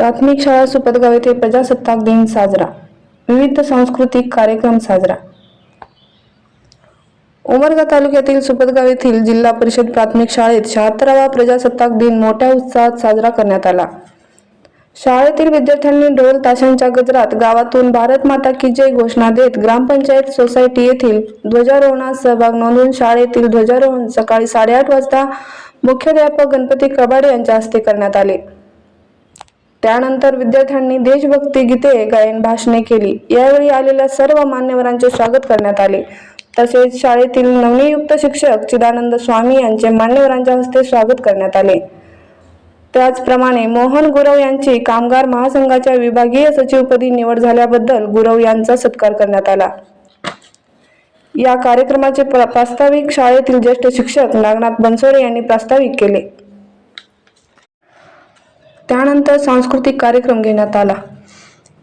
प्राथमिक शाळा सुपतगाव येथे प्रजासत्ताक दिन साजरा. विविध सांस्कृतिक कार्यक्रम साजरा. उमरगा तालुक्यातील सुपतगाव येथील जिल्हा परिषद प्राथमिक शाळेत शहात्तरावा प्रजासत्ताक दिन मोठ्या उत्साहात साजरा करण्यात आला. शाळेतील विद्यार्थ्यांनी ढोल ताशांच्या गजरात गावातून भारत माता की जय घोषणा देत ग्रामपंचायत सोसायटी येथील ध्वजारोहणात सहभाग नोंदवून शाळेतील ध्वजारोहण सकाळी साडेआठ वाजता मुख्याध्यापक गणपती कबाडे यांच्या हस्ते करण्यात आले. त्यानंतर विद्यार्थ्यांनी देशभक्ती गीते गायन भाषणे केली. यावेळी आलेल्या सर्व मान्यवरांचे स्वागत करण्यात आले. तसेच शाळेतील नवनियुक्त शिक्षक चिदानंद स्वामी यांचे मान्यवरांच्या हस्ते स्वागत करण्यात आले. त्याचप्रमाणे मोहन गुरव यांची कामगार महासंघाच्या विभागीय सचिवपदी निवड झाल्याबद्दल गुरव यांचा सत्कार करण्यात आला. या कार्यक्रमाचे प्रास्ताविक शाळेतील ज्येष्ठ शिक्षक नागनाथ बनसोडे यांनी प्रास्ताविक केले. त्यानंतर सांस्कृतिक कार्यक्रम घेण्यात आला.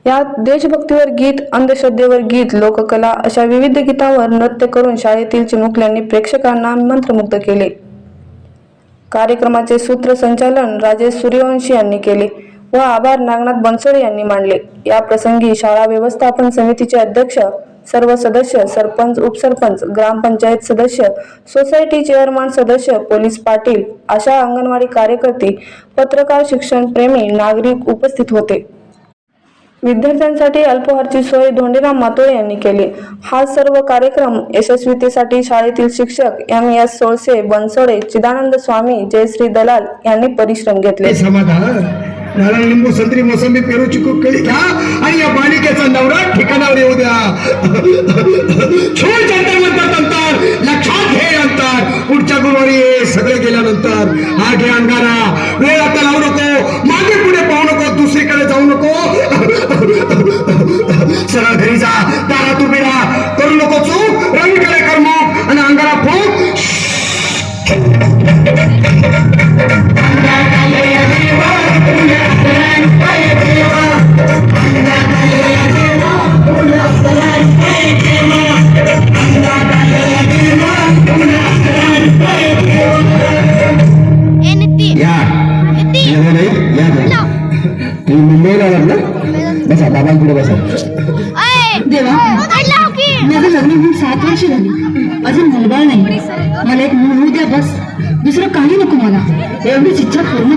यात देशभक्तीवर गीत अंधश्रद्धेवर गीत लोककला अशा विविध गीतांवर नृत्य करून शाळेतील चिमुकल्यांनी प्रेक्षकांना मंत्रमुग्ध केले. कार्यक्रमाचे सूत्रसंचालन राजेश सूर्यवंशी यांनी केले व आभार नागनाथ बनसोडे यांनी मांडले. या प्रसंगी शाळा व्यवस्थापन समितीचे अध्यक्ष सर्व सदस्य सरपंच उपसरपंच ग्रामपंचायत सदस्य सोसायटी चेअरमन सदस्य पोलीस पाटील अशा अंगणवाडी कार्यकर्ते पत्रकार शिक्षण प्रेमी नागरिक उपस्थित होते. विद्यार्थ्यांसाठी अल्पहारची सोय धोंडीराम मातोळे यांनी केली. हा सर्व कार्यक्रम यशस्वीतेसाठी शाळेतील शिक्षक एम एस सोळसे बनसोडे चिदानंद स्वामी जयश्री दलाल यांनी परिश्रम घेतले. समाधान. नारळ लिंबू संत्री मोसंबी पेरू चिकू केळी घ्या ठिकाणावर येऊ द्या. छोड जंतर मंतर लक्षात घे अंतर. पुढच्या गुरुवारी सगळे गेल्यानंतर. हा घे अंगारा. वेळ आता लावू नको. मागे पुढे पाहू नको. दुसरीकडे जाऊ नको. सरळ घरी जा. तुम्ही मुंबईला आलात ना? बसा बाबांपुढे बसा. देवा. माझं लग्न होऊन सात वर्ष झाली. अजून मुलबाळ नाही. मला एक मूल द्या बस. दुसरं काही नको मला. एवढीच इच्छा पूर्ण